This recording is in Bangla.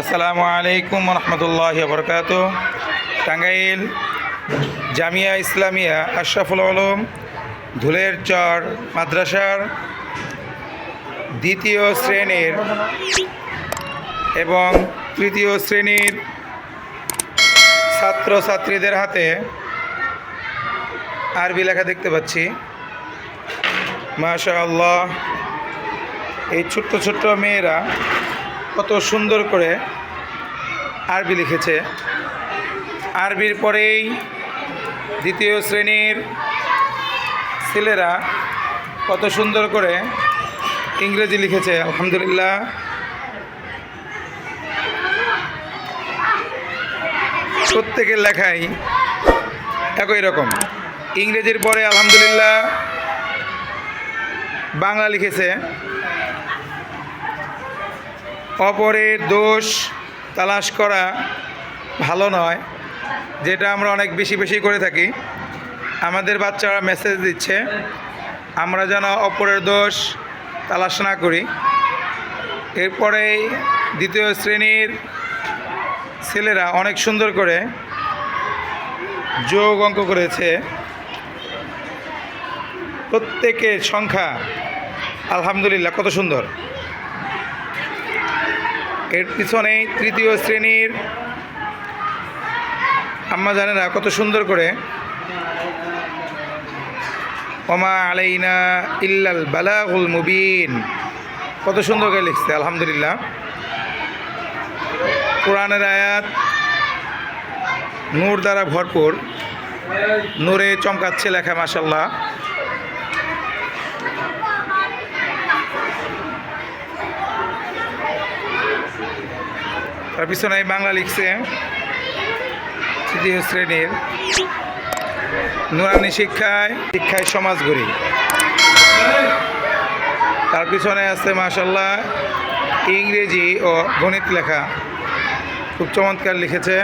আসসালামু আলাইকুম রহমতুল্লাহ বরকাত টাঙ্গাইল জামিয়া ইসলামিয়া আশরাফুল আলম ধুলের চর মাদ্রাসার দ্বিতীয় শ্রেণির এবং তৃতীয় শ্রেণির ছাত্র ছাত্রীদের হাতে আরবি লেখা দেখতে পাচ্ছি। মাশা আল্লাহ এই ছোট্ট ছোট্ট মেয়েরা কত সুন্দর করে আরবি লিখেছে। আরবির পরেই দ্বিতীয় শ্রেণির ছেলেরা কত সুন্দর করে ইংরেজি লিখেছে, আলহামদুলিল্লাহ। প্রত্যেকের লেখাই একই রকম। ইংরেজির পরে, আলহামদুলিল্লাহ, বাংলা লিখেছে। অপরের দোষ তালাশ করা ভালো নয়, যেটা আমরা অনেক বেশি বেশি করে থাকি। আমাদের বাচ্চারা মেসেজ দিচ্ছে, আমরা যেন অপরের দোষ তালাশ না করি। এরপরেই দ্বিতীয় শ্রেণির ছেলেরা অনেক সুন্দর করে যোগ অঙ্ক করেছে। প্রত্যেকের সংখ্যা, আলহামদুলিল্লাহ, কত সুন্দর। এর পিছনে তৃতীয় শ্রেণির আম্মা জানে না কত সুন্দর করে। ওমা আলাইনা ইল্লাল বালাগুল মুবিন। কত সুন্দর করে লিখছে, আলহামদুলিল্লাহ। কোরআনের আয়াত নূর দ্বারা ভরপুর, নূরে চমকাচ্ছে লেখা মাসাল্লাহ তার পিছনে বাংলা লিখছে। তৃতীয় শ্রেণির। নুরানি শিক্ষায় শিক্ষায় সমাজ গড়ি তার পিছনে আছে মাসাল্লাহ ইংরেজি ও গণিত লেখা। খুব চমৎকার লিখেছে।